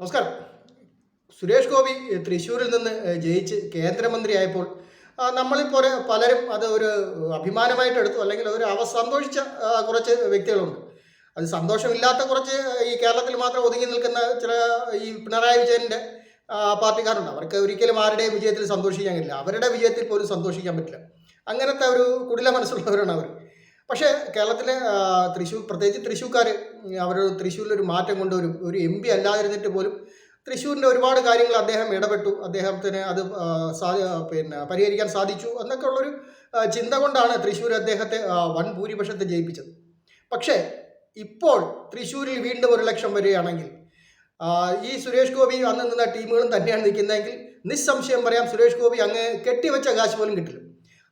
നമസ്കാരം. സുരേഷ് ഗോപി തൃശ്ശൂരിൽ നിന്ന് ജയിച്ച് കേന്ദ്രമന്ത്രിയായപ്പോൾ നമ്മളിൽ പലരും അത് ഒരു അഭിമാനമായിട്ട് എടുത്തു അല്ലെങ്കിൽ ഒരു അവ സന്തോഷിച്ച കുറച്ച് വ്യക്തികളുണ്ട്. അത് സന്തോഷമില്ലാത്ത കുറച്ച് ഈ കേരളത്തിൽ മാത്രം ഒതുങ്ങി നിൽക്കുന്ന ചില ഈ പിണറായി വിജയന്റെ പാർട്ടിക്കാരുണ്ട്. അവർക്ക് ഒരിക്കലും ആരുടെയും വിജയത്തിൽ സന്തോഷിക്കാൻ കഴിയില്ല. അവരുടെ വിജയത്തിൽ പോലും സന്തോഷിക്കാൻ പറ്റില്ല. അങ്ങനത്തെ ഒരു കുടില മനസ്സുള്ളവരാണ് അവർ പക്ഷേ കേരളത്തിലെ തൃശ്ശൂർ പ്രത്യേകിച്ച് തൃശ്ശൂർക്കാർ അവർ തൃശ്ശൂരിലൊരു മാറ്റം കൊണ്ടുവരും. ഒരു എം പി അല്ലാതിരുന്നിട്ട് പോലും തൃശ്ശൂരിന്റെ ഒരുപാട് കാര്യങ്ങൾ അദ്ദേഹം ഇടപെട്ടു. അദ്ദേഹത്തിന് അത് പിന്നെ പരിഹരിക്കാൻ സാധിച്ചു എന്നൊക്കെ ഉള്ളൊരു ചിന്ത കൊണ്ടാണ് തൃശ്ശൂർ അദ്ദേഹത്തെ വൻ ഭൂരിപക്ഷത്തെ ജയിപ്പിച്ചത്. പക്ഷേ ഇപ്പോൾ തൃശ്ശൂരിൽ വീണ്ടും ഒരു ലക്ഷം വരികയാണെങ്കിൽ ഈ സുരേഷ് ഗോപി അന്ന് നിന്ന ടീമുകളും തന്നെയാണ് നിൽക്കുന്നതെങ്കിൽ നിസ്സംശയം പറയാം സുരേഷ് ഗോപി അങ്ങ് കെട്ടിവെച്ച കാശ് പോലും കിട്ടില്ല.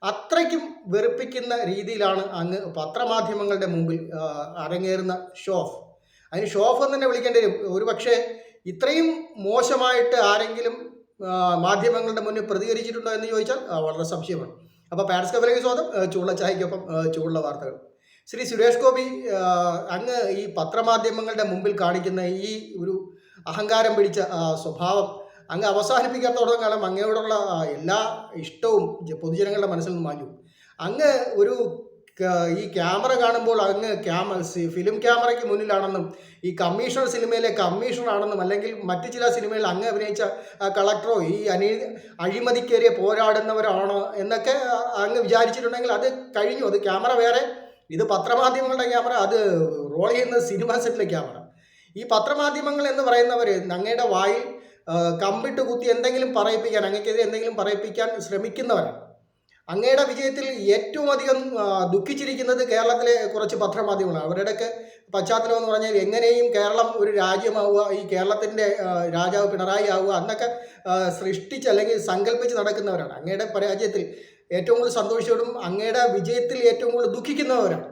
അത്രയ്ക്കും വെറുപ്പിക്കുന്ന രീതിയിലാണ് അങ്ങ് പത്രമാധ്യമങ്ങളുടെ മുമ്പിൽ അരങ്ങേറുന്ന ഷോഫ്. അതിന് ഷോ ഓഫ് എന്ന് തന്നെ വിളിക്കേണ്ടി വരും. ഒരു പക്ഷേ ഇത്രയും മോശമായിട്ട് ആരെങ്കിലും മാധ്യമങ്ങളുടെ മുന്നിൽ പ്രതികരിച്ചിട്ടുണ്ടോ എന്ന് ചോദിച്ചാൽ വളരെ സംശയമാണ്. അപ്പോൾ പാരസ് കവലേക്ക് സ്വാഗതം. ആ, ചൂടുള്ള ചായക്കൊപ്പം വാർത്തകൾ. ശ്രീ സുരേഷ് ഗോപി അങ്ങ് ഈ പത്രമാധ്യമങ്ങളുടെ മുമ്പിൽ കാണിക്കുന്ന ഈ ഒരു അഹങ്കാരം പിടിച്ച സ്വഭാവം അങ്ങ് അവസാനിപ്പിക്കാത്തോളം കാലം അങ്ങയോടുള്ള എല്ലാ ഇഷ്ടവും പൊതുജനങ്ങളുടെ മനസ്സിൽ നിന്ന് മാഞ്ഞു. അങ്ങ് ഒരു ഈ ക്യാമറ കാണുമ്പോൾ അങ്ങ് ക്യാമ ഫിലിം ക്യാമറയ്ക്ക് മുന്നിലാണെന്നും ഈ കമ്മീഷണർ സിനിമയിലെ കമ്മീഷണറാണെന്നും അല്ലെങ്കിൽ മറ്റു ചില സിനിമയിൽ അങ്ങ് അഭിനയിച്ച കളക്ടറോ ഈ അനി അഴിമതിക്കേറിയ പോരാടുന്നവരാണോ എന്നൊക്കെ അങ്ങ് വിചാരിച്ചിട്ടുണ്ടെങ്കിൽ അത് കഴിഞ്ഞു. അത് ക്യാമറ വേറെ ഇത് പത്രമാധ്യമങ്ങളുടെ ക്യാമറ അത് റോൾ ചെയ്യുന്നത് സിനിമ സെറ്റിലെ ക്യാമറ. ഈ പത്രമാധ്യമങ്ങൾ എന്ന് പറയുന്നവർ അങ്ങയുടെ വായിൽ കമ്പിട്ട് കുത്തി എന്തെങ്കിലും പറയിപ്പിക്കാൻ അങ്ങക്കെതിരെ എന്തെങ്കിലും പറയിപ്പിക്കാൻ ശ്രമിക്കുന്നവരാണ്. അങ്ങയുടെ വിജയത്തിൽ ഏറ്റവും അധികം ദുഃഖിച്ചിരിക്കുന്നത് കേരളത്തിലെ കുറച്ച് പത്രമാധ്യമങ്ങളാണ്. അവരുടെയൊക്കെ പശ്ചാത്തലം എന്ന് പറഞ്ഞാൽ എങ്ങനെയും കേരളം ഒരു രാജ്യമാവുക ഈ കേരളത്തിന്റെ രാജാവ് പിണറായി ആവുക എന്നൊക്കെ ആ, സൃഷ്ടിച്ച് അല്ലെങ്കിൽ സങ്കല്പിച്ച് നടക്കുന്നവരാണ്. അങ്ങയുടെ പരാജയത്തിൽ ഏറ്റവും കൂടുതൽ സന്തോഷിച്ചവരും അങ്ങയുടെ വിജയത്തിൽ ഏറ്റവും കൂടുതൽ ദുഃഖിക്കുന്നവരാണ്.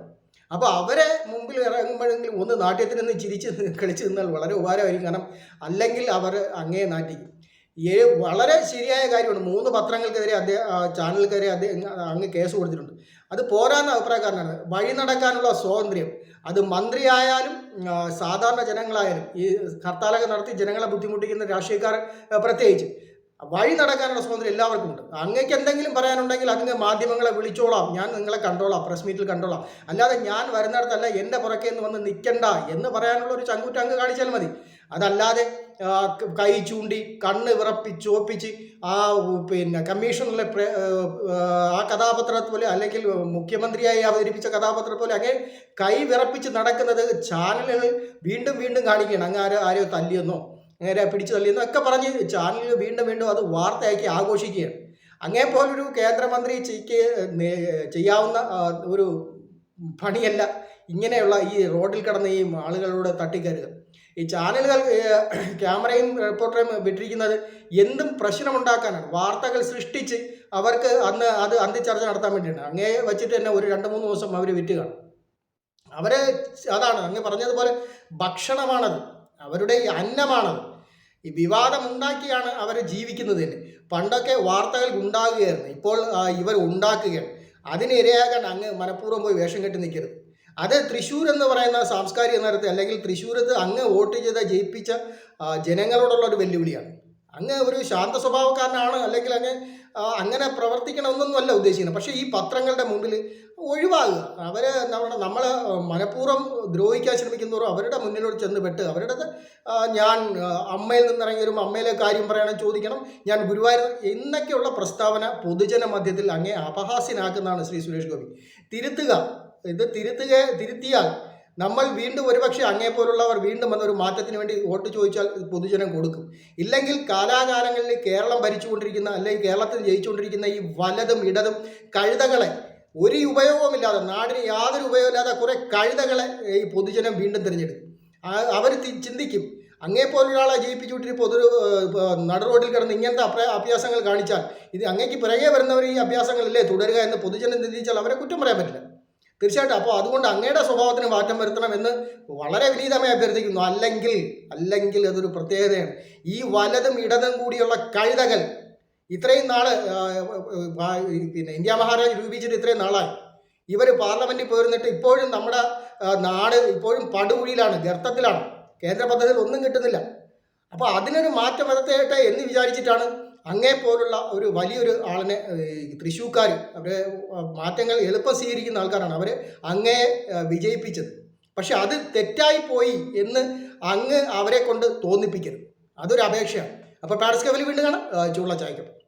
അപ്പോൾ അവരെ മുമ്പിൽ ഇറങ്ങുമ്പോഴെങ്കിലും ഒന്ന് നാട്യത്തിൽ നിന്ന് ചിരിച്ച് കളിച്ച് നിന്നാൽ വളരെ ഉപകാരമായിരിക്കും. കാരണം അല്ലെങ്കിൽ അവർ അങ്ങേ നാട്ടിക്കും ഏ വളരെ ശരിയായ കാര്യമാണ്. മൂന്ന് പത്രങ്ങൾക്കെതിരെ അദ്ദേഹം ചാനലുകാരെ അദ്ദേഹം അങ്ങ് കേസ് കൊടുത്തിട്ടുണ്ട്. അത് പോരാന്ന അഭിപ്രായക്കാരനാണ് വഴി നടക്കാനുള്ള സ്വാതന്ത്ര്യം. അത് മന്ത്രിയായാലും സാധാരണ ജനങ്ങളായാലും ഈ ഹർത്താലൊക്കെ നടത്തി ജനങ്ങളെ ബുദ്ധിമുട്ടിക്കുന്ന രാഷ്ട്രീയക്കാർ പ്രത്യേകിച്ച് വഴി നടക്കാനുള്ള സ്വാതന്ത്ര്യം എല്ലാവർക്കും ഉണ്ട്. അങ്ങേക്ക് എന്തെങ്കിലും പറയാനുണ്ടെങ്കിൽ അങ്ങ് മാധ്യമങ്ങളെ വിളിച്ചോളാം. ഞാൻ നിങ്ങളെ കണ്ടോളാം. പ്രസ് മീറ്റിൽ കണ്ടോളാം. അല്ലാതെ ഞാൻ വരുന്നിടത്തല്ല എന്റെ പുറകെ നിന്ന് വന്ന് നിൽക്കണ്ട എന്ന് പറയാനുള്ള ഒരു ചങ്കൂറ്റ അങ്ങ് കാണിച്ചാൽ മതി. അതല്ലാതെ കൈ ചൂണ്ടി കണ്ണ് വിറപ്പിച്ച് ഒപ്പിച്ച് ആ പിന്നെ ആ, ആ കഥാപാത്രത്തെ പോലെ അല്ലെങ്കിൽ മുഖ്യമന്ത്രിയായി അവതരിപ്പിച്ച കഥാപാത്രത്തെ പോലെ അങ്ങനെ കൈ വിറപ്പിച്ച് നടക്കുന്നത് ചാനലുകൾ വീണ്ടും വീണ്ടും കാണിക്കണം. അങ്ങ് ആരോ ആരോ തല്ലിയെന്നോ നേരെ പിടിച്ചു തള്ളിയെന്ന് ഒക്കെ പറഞ്ഞ് ചാനലിൽ വീണ്ടും വീണ്ടും അത് വാർത്തയാക്കി ആഘോഷിക്കുകയാണ്. അങ്ങേ പോലൊരു കേന്ദ്രമന്ത്രി ചെയ്യാവുന്ന ഒരു പണിയല്ല ഇങ്ങനെയുള്ള ഈ റോഡിൽ കിടന്ന ഈ ആളുകളോട് തട്ടിക്കരുത്. ഈ ചാനലുകൾ ക്യാമറയും റിപ്പോർട്ടറും വിട്ടിരിക്കുന്നത് എന്തും പ്രശ്നമുണ്ടാക്കാനാണ്. വാർത്തകൾ സൃഷ്ടിച്ച് അവർക്ക് അന്ന് അത് അന്ത്യചർച്ച നടത്താൻ വേണ്ടിയാണ്. അങ്ങേ വെച്ചിട്ട് തന്നെ ഒരു രണ്ട് മൂന്ന് ദിവസം അവർ വിറ്റ് കാണും. അവരെ അതാണ് അങ്ങ് പറഞ്ഞതുപോലെ ഭക്ഷണമാണത്. അവരുടെ അന്നമാണത്. ഈ വിവാദം ഉണ്ടാക്കിയാണ് അവർ ജീവിക്കുന്നത് തന്നെ പണ്ടൊക്കെ വാർത്തകൾ ഉണ്ടാകുകയായിരുന്നു. ഇപ്പോൾ ഇവർ ഉണ്ടാക്കുകയാണ്. അതിന് ഇരയാകാൻ അങ്ങ് മനഃപൂർവം പോയി വേഷം കെട്ടി നിൽക്കരുത്. അത് തൃശ്ശൂർ എന്ന് പറയുന്ന സാംസ്കാരിക നഗരത്തെ അല്ലെങ്കിൽ തൃശ്ശൂരത്ത് അങ്ങ് വോട്ട് ചെയ്ത ജയിപ്പിച്ച ജനങ്ങളോടുള്ള ഒരു വെല്ലുവിളിയാണ്. അങ്ങ് ഒരു ശാന്ത സ്വഭാവക്കാരനാണ് അല്ലെങ്കിൽ അങ്ങ് അങ്ങനെ പ്രവർത്തിക്കണമെന്നൊന്നും അല്ല ഉദ്ദേശിക്കുന്നത്. പക്ഷേ ഈ പത്രങ്ങളുടെ മുമ്പിൽ ഒഴിവാകുക. അവരെ നമ്മുടെ നമ്മളെ മനഃപൂർവം ദ്രോഹിക്കാൻ ശ്രമിക്കുന്നവരും അവരുടെ മുന്നിലോട്ട് ചെന്ന് പെട്ട് അവരുടെ ഞാൻ അമ്മയിൽ നിന്നിറങ്ങി വരുമ്പോൾ അമ്മയിലെ കാര്യം പറയണം ചോദിക്കണം ഞാൻ ഗുരുവായൂർ എന്നൊക്കെയുള്ള പ്രസ്താവന പൊതുജന മധ്യത്തിൽ അങ്ങേ അപഹാസ്യനാക്കുന്നതാണ് ശ്രീ സുരേഷ് ഗോപി. തിരുത്തുക. ഇത് തിരുത്തുക തിരുത്തിയാൽ നമ്മൾ വീണ്ടും ഒരുപക്ഷെ അങ്ങേ പോലുള്ളവർ വീണ്ടും വന്ന ഒരു മാറ്റത്തിന് വേണ്ടി വോട്ട് ചോദിച്ചാൽ പൊതുജനം കൊടുക്കും. ഇല്ലെങ്കിൽ കാലാകാലങ്ങളിൽ കേരളം ഭരിച്ചുകൊണ്ടിരിക്കുന്ന അല്ലെങ്കിൽ കേരളത്തിൽ ജയിച്ചുകൊണ്ടിരിക്കുന്ന ഈ വലതും ഇടതും കഴുതകളെ ഒരു ഉപയോഗവുമില്ലാതെ നാടിന് യാതൊരു ഉപയോഗമില്ലാതെ കുറേ കഴുതകളെ ഈ പൊതുജനം വീണ്ടും തിരഞ്ഞെടുക്കും. അവർ ചിന്തിക്കും അങ്ങേ പോലൊരാളെ ജയിപ്പിച്ചുവിട്ടിട്ട് പൊതു നട നടു റോഡിൽ കിടന്ന് ഇങ്ങനത്തെ അപ്ര അഭ്യാസങ്ങൾ കാണിച്ചാൽ ഇത് അങ്ങേക്ക് പിറകെ വരുന്നവർ ഈ അഭ്യാസങ്ങളില്ലേ തുടരുക എന്ന് പൊതുജനം ചിന്തിച്ചാൽ അവരെ കുറ്റം പറയാൻ പറ്റില്ല. തീർച്ചയായിട്ടും. അപ്പോൾ അതുകൊണ്ട് അങ്ങയുടെ സ്വഭാവത്തിന് മാറ്റം വരുത്തണം എന്ന് വളരെ വിനീതമായി അഭ്യർത്ഥിക്കുന്നു. അല്ലെങ്കിൽ അല്ലെങ്കിൽ അതൊരു പ്രത്യേകതയാണ്. ഈ വലതും ഇടതും കൂടിയുള്ള കഴുതകൾ ഇത്രയും ഈ പിന്നെ ഇന്ത്യ മഹാരാജ് രൂപിച്ചിട്ട് ഇത്രയും നാളായി. ഇവർ പാർലമെന്റിൽ പോയിരുന്നിട്ട് ഇപ്പോഴും നമ്മുടെ നാട് ഇപ്പോഴും പടുകുഴിയിലാണ് ഗർത്തത്തിലാണ്. കേന്ദ്ര പദ്ധതിയിൽ ഒന്നും കിട്ടുന്നില്ല. അപ്പോൾ അതിനൊരു മാറ്റം വരത്തേട്ടെ എന്ന് വിചാരിച്ചിട്ടാണ് അങ്ങേ പോലുള്ള ഒരു വലിയൊരു ആളിനെ തൃശ്ശൂക്കാർ അവരെ മാറ്റങ്ങൾ എളുപ്പം സ്വീകരിക്കുന്ന ആൾക്കാരാണ് അവർ അങ്ങേ വിജയിപ്പിച്ചത്. പക്ഷെ അത് തെറ്റായി പോയി എന്ന് അങ്ങ് അവരെ കൊണ്ട് തോന്നിപ്പിക്കരുത്. അതൊരു അപേക്ഷയാണ്. അപ്പോൾ പാരസ്കവലി വീണ്ടും കാണാം. ചൂള്ള ചായക്കും